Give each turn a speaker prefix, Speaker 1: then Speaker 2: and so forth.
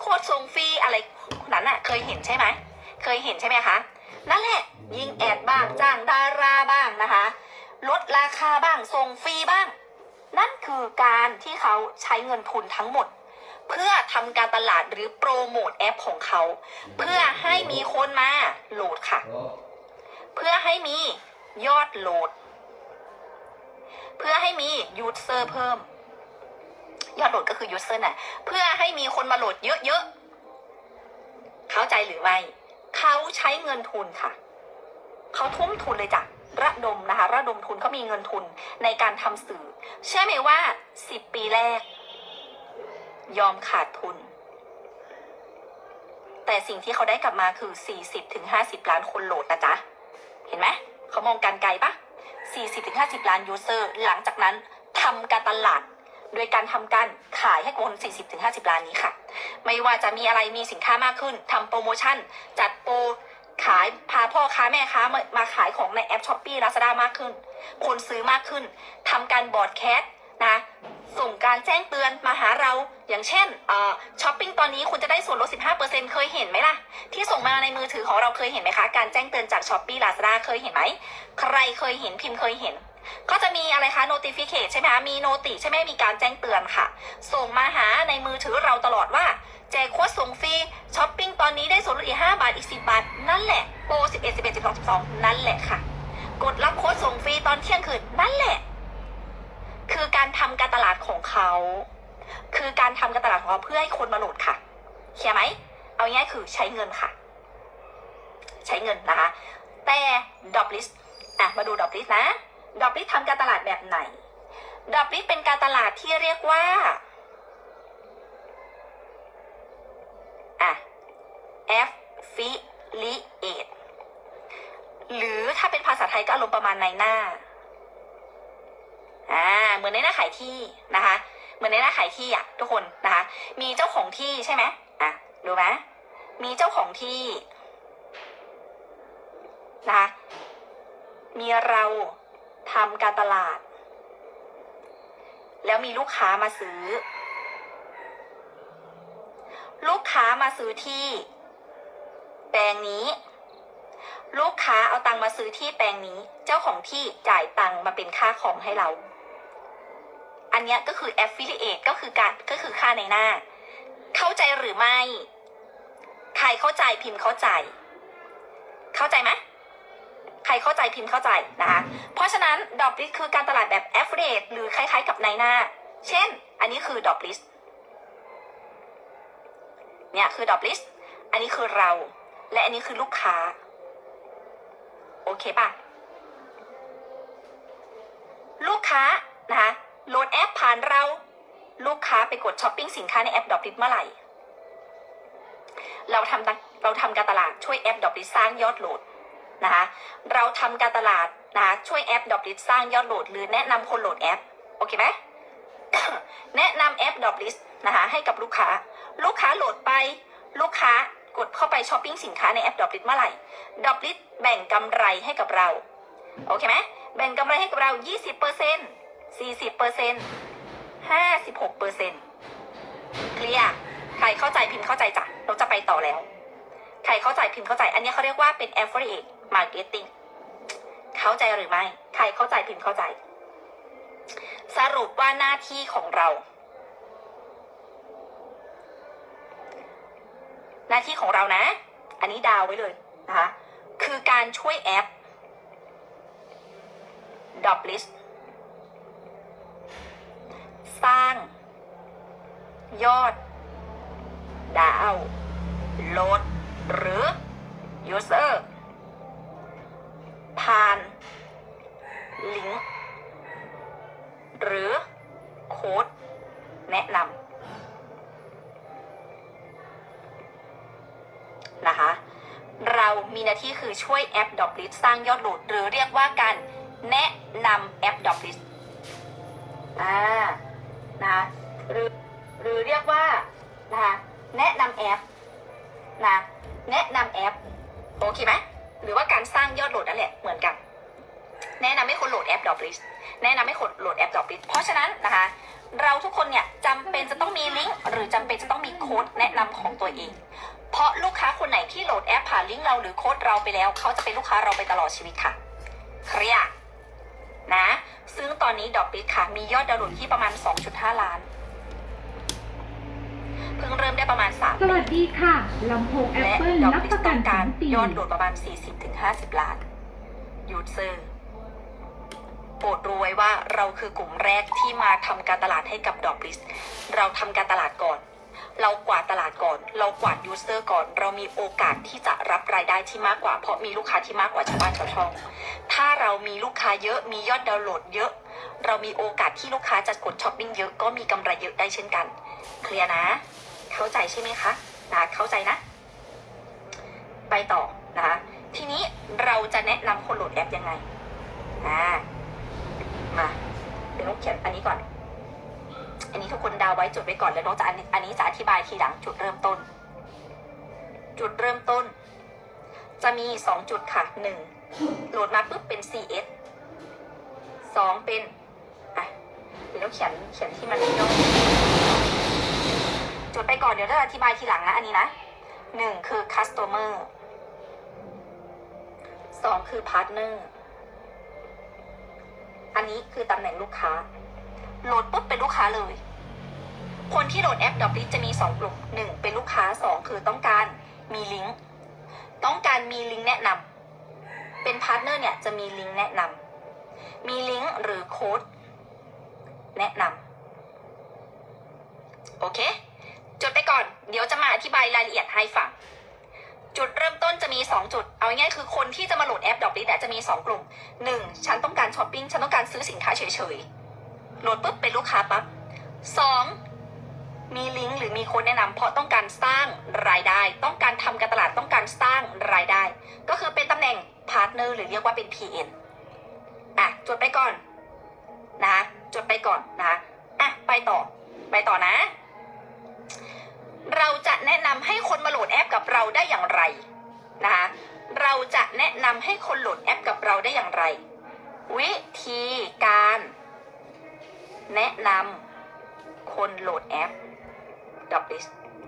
Speaker 1: โคตรส่งฟรีอะไรนั้นอะเคยเห็นใช่ไหมเคยเห็นใช่ไหมคะนั่นแหละยิงแอดบ้างจ้างดาราบ้างนะคะ ลดราคาบ้างส่งฟรีบ้าง นั่นคือการที่เขาใช้เงินทุนทั้งหมด เพื่อทำการตลาดหรือโปรโมทแอปของเขา เพื่อให้มีคนมาโหลดค่ะ เพื่อให้มียอดโหลด เพื่อให้มียูเซอร์เพิ่ม ยอดโหลดก็คือยูเซอร์น่ะ เพื่อให้มีคนมาโหลดเยอะๆ เข้าใจหรือไม่ เขาใช้เงินทุนค่ะ เขาทุ่มทุนเลยจ้ะ ระดมนะคะ ระดมทุนเขามีเงินทุนในการทำสื่อ เชื่อไหมว่าสิบปีแรก ยอมขาดทุน แต่สิ่งที่เขาได้กลับมาคือ 40-50ถึง50ล้านคนโหลดนะจ๊ะ เห็นไหม เขามองการไกลปะ40-50ถึง50ล้านยูเซอร์ หลังจากนั้นทำการตลาด โดยการทำการขายให้คน40-50ถึง50 ล้านนี้ค่ะ ไม่ว่าจะมีอะไรมีสินค้ามากขึ้นทำโปรโมชั่น จัดโปรขายพาพ่อค้าแม่ค้ามามาขายของในแอปช้อปปี้ลาซาด้ามากขึ้น คนซื้อมากขึ้นทำการบอร์ดแคสต์นะส่งการแจ้งเตือนมาหาเราอย่างเช่นช้อปปิ้งตอนนี้คุณจะได้ส่วนลด 15%เคยเห็นไหมล่ะ ที่ส่งมาในมือถือของเราเคยเห็นไหมคะ การแจ้งเตือนจากช้อปปี้ลาซาด้าเคยเห็นไหม ใครเคยเห็นพิมพ์เคยเห็น ก็จะมีอะไรคะ notification ใช่ไหมคะมีโนติใช่ไหมมีการแจ้งเตือนค่ะ ส่งมาหาในมือถือเราตลอดว่า แจกโค้ดส่งฟรีช้อปปิ้งตอนนี้ได้ส่วนลดอีก5บาทอีก 10 บาท นั่นแหละโปร11 11 12 12 นั่นแหละค่ะ กดรับโค้ดส่งฟรีตอนเที่ยงคืนนั่นแหละ คือการทำการตลาดของเขา คือการทำการตลาดของเขาเพื่อให้คนมาโหลดค่ะเคลียไหมเอาง่ายๆคือใช้เงินค่ะ ใช้เงินนะคะ แต่ดอ p ลิสอะมาดูดอ p ลิสต์นะ ดอ p ลิสทำการตลาดแบบไหนดอ p ลิสเป็นการตลาดที่เรียกว่าอะ affiliate หรือถ้าเป็นภาษาไทยก็อารมณ์ประมาณในหน้าอ่าเหมือนในหน้าขายที่นะคะ เหมือนในหน้าขายที่อะทุกคนนะคะ มีเจ้าของที่ใช่ไหมอะดูไหมมีเจ้าของที่นะคะมีเรา ทำการตลาด แล้วมีลูกค้ามาซื้อ ลูกค้ามาซื้อที่ แปลงนี้ ลูกค้าเอาตังมาซื้อที่แปลงนี้ เจ้าของที่จ่ายตังมาเป็นค่าคอมให้เรา อันนี้ก็คือ affiliate ก็คือการก็คือค่าในหน้า เข้าใจหรือไม่ ใครเข้าใจพิมพ์เข้าใจ เข้าใจไหม ใครเข้าใจพิมพ์เข้าใจนะคะ เพราะฉะนั้นดอ p ลิสคือการตลาดแบบ affiliate หรือคล้ายๆกับในหน้า เช่น อันนี้คือดอ p ลิสเนี่ยคือดอ p ลิสอันนี้คือเรา และอันนี้คือลูกค้า โอเคปะลูกค้านะคะโหลดแอปผ่านเรา ลูกค้าไปกดช้อปปิ้งสินค้าในแอปดอ p ลิสเมื่อไหร่ เราทำเราทำการตลาดช่วยแอปดอ p ลิสสร้างยอดโหลด นะคะเราทำการตลาดนะคะช่วยแอปดอ p ลิสสร้างยอดโหลด หรือแนะนำคนโหลดแอปโอเคไหมแนะนำแอปดอ p ลิสนะคะให้กับลูกค้า ลูกค้าโหลดไปลูกค้ากดเข้าไปช้อปปิ้งสินค้าในแอปดอ p ลิสเมื่อไหร่ดอ p ลิสแบ่งกำไรให้กับเราโอเคไหมแบ่งกำไรให้กับเรา 20เปอร์เซ็นต์40เปอร์เซ็นต์56เปอร์เซ็นต์เคลียร์ใครเข้าใจพิมพ์เข้าใจจ้ะเราจะไปต่อแล้ว ใครเข้าใจพิมพ์เข้าใจ อันนี้เขาเรียกว่าเป็น affiliate marketing เข้าใจหรือไม่ ใครเข้าใจพิมพ์เข้าใจ สรุปว่าหน้าที่ของเรา หน้าที่ของเรานะ อันนี้ดาวไว้เลยนะคะ คือการช่วยแอปดอ p ลิสสร้าง ยอด ดาวโหลด หรือ user ผ่าน ลิงก์หรือโค้ดแนะนำนะคะ เรามีหน้าที่คือช่วยแอปดอ p ลิสสร้างยอดโหลด หรือเรียกว่าการแนะนำแอปดอ p ลิสอ่านะคะหรือหรือเรียกว่านะคะแนะนำแอปนะ แนะนำแอปโอเคไหมหรือว่าการสร้างยอดโหลดนั่นแหละเหมือนกัน แนะนำให้คนโหลดแอปดอ b ลิสแนะนำให้คนโหลดแอปดอ b ลิสเพราะฉะนั้นนะคะ เราทุกคนเนี่ยจำเป็นจะต้องมีลิงก์หรือจำเป็นจะต้องมีโค้ดแนะนำของตัวเอง เพราะลูกค้าคนไหนที่โหลดแอปผ่านลิงก์เราหรือโค้ดเราไปแล้ว เขาจะเป็นลูกค้าเราไปตลอดชีวิตค่ะเคลียนะ ซึ่งตอนนี้ดอ b ลิสค่ะ มียอดดาวน์โหลดที่ประมาณ 2.5 ล้าน เพิ่งเริ่มได้ประมาณ3
Speaker 2: สวัสดีค่ะลำโพงแอป
Speaker 1: และ
Speaker 2: เปิล
Speaker 1: ดอก
Speaker 2: รับ
Speaker 1: ลิ
Speaker 2: ป
Speaker 1: ส
Speaker 2: ระกั
Speaker 1: ต้
Speaker 2: น
Speaker 1: อง
Speaker 2: ส
Speaker 1: กา
Speaker 2: อ
Speaker 1: รง
Speaker 2: ปี
Speaker 1: ยอดโหลดประมาณ 40-50 ล้านยูเซอร์โปรดรู้ไว้ว่าเราคือกลุ่มแรกที่มาทำการตลาดให้กับดอกลิสเราทำการตลาดก่อน เรากวาดตลาดก่อน เรากวาดยูเซอร์ก่อน เรามีโอกาสที่จะรับรายได้ที่มากกว่า เพราะมีลูกค้าที่มากกว่าชาวบ้านชาวช่อง ถ้าเรามีลูกค้าเยอะ มียอดดาวน์โหลดเยอะ เรามีโอกาสที่ลูกค้าจะกดช้อปปิ้งเยอะ ก็มีกำไรเยอะได้เช่นกัน เคลียร์นะ เข้าใจใช่ไหมคะนะเข้าใจนะ ไปต่อนะคะทีนี้เราจะแนะนำคนโหลดแอปยังไงอ่ามาเดี๋ยวน้องเขียนอันนี้ก่อน อันนี้ทุกคนดาวไว้จดไว้ก่อนแล้วน้องจะอันนี้อันนี้จะอธิบายทีหลังจุดเริ่มต้น จุดเริ่มต้น จะมีสองจุดค่ะหนึ่งโหลดมาปุ๊บเป็น CS สองเป็นอะเดี๋ยวเราเขียนเขียนที่มันย่อ จดไปก่อนเดี๋ยวเราอธิบายทีหลังนะอันนี้นะหนึ่งคือ customer สองคือ partner อันนี้คือตำแหน่งลูกค้า โหลดปุ๊บเป็นลูกค้าเลย คนที่โหลดแอปดอบลิจะมี 2 กลุ่ม 1 เป็นลูกค้า 2 คือต้องการมีลิงก์ต้องการมีลิงก์แนะนำเป็นพาร์ทเนอร์เนี่ยจะมีลิงก์แนะนำมีลิงก์หรือโค้ดแนะนำโอเค จดไปก่อน เดี๋ยวจะมาอธิบายรายละเอียดให้ฟัง จุดเริ่มต้นจะมี 2 จุด เอาง่ายคือคนที่จะมาโหลดแอปดอกลิจะมี 2 กลุ่ม 1. ฉันต้องการช้อปปิ้ง ฉันต้องการซื้อสินค้าเฉยๆ โหลดปุ๊บเป็นลูกค้าปั๊บ 2. มีลิงก์หรือมีค้ดแนะนำเพราะต้องการสร้างรายได้ ต้องการทำการตลาด ต้องการสร้างรายได้ ก็คือเป็นตำแหน่งพาร์ทเนอร์หรือเรียกว่าเป็น PN อะจดไปก่อนนะจดไปก่อนนะอะไปต่อ ไปต่อนะ เราจะแนะนำให้คนมาโหลดแอปกับเราได้อย่างไรนะคะเราจะแนะนำให้คนโหลดแอปกับเราได้อย่างไร วิธีการ แนะนำคนโหลดแอปดับลิส